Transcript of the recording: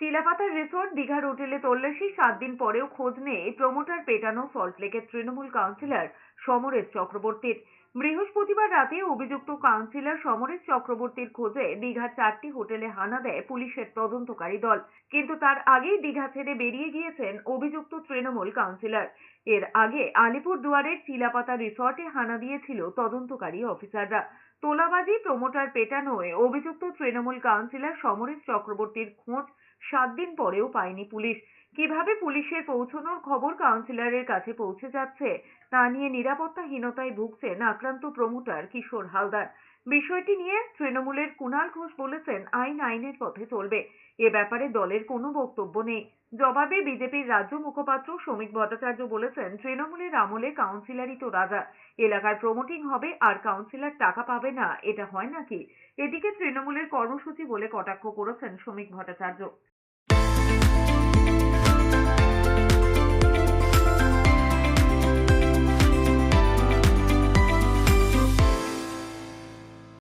চিলাপাতার resort দীঘার হোটেলে তল্লাশি সাত দিন পরেও খোঁজ নেই প্রমোটার পেটানো সল্টলেকের তৃণমূল কাউন্সিলর সমরেশ চক্রবর্তীর। বৃহস্পতিবার রাতে অভিযুক্ত কাউন্সিলর সমরেশ চক্রবর্তীর খোঁজে দীঘার চারটি হোটেলে হানা দেয় পুলিশের তদন্তকারী দল। কিন্তু তার আগেই দীঘা ছেড়ে বেরিয়ে গিয়েছেন অভিযুক্ত তৃণমূল কাউন্সিলর। এর আগে আলিপুর দুয়ারের চিলাপাতা রিসর্টে হানা দিয়েছিল তদন্তকারী অফিসাররা। তোলাবাজি, প্রমোটার পেটানোয় অভিযুক্ত তৃণমূল কাউন্সিলর সমরেশ চক্রবর্তীর খোঁজ সাত দিন পরেও পায়নি পুলিশ। কীভাবে পুলিশের পৌঁছানোর খবর কাউন্সিলরের কাছে পৌঁছে যাচ্ছে, তা নিয়ে নিরাপত্তাহীনতায় ভুগছেন আক্রান্ত প্রমোটার কিশোর হালদার। বিষয়টি নিয়ে তৃণমূলের কুণাল ঘোষ বলেছেন, আইন আইনের পথে চলবে। এ ব্যাপারে দলের কোনো বক্তব্য নেই। জবাবে বিজেপির রাজ্য মুখপাত্র শ্রমিক ভট্টাচার্য বলেছেন, তৃণমূলের আমলে কাউন্সিলরই তো রাজা। এলাকার প্রমোটিং হবে, আর কাউন্সিলর টাকা পাবে না, এটা হয় নাকি? এদিকে তৃণমূলের কর্মসূচি বলে কটাক্ষ করেছেন শ্রমিক ভট্টাচার্য।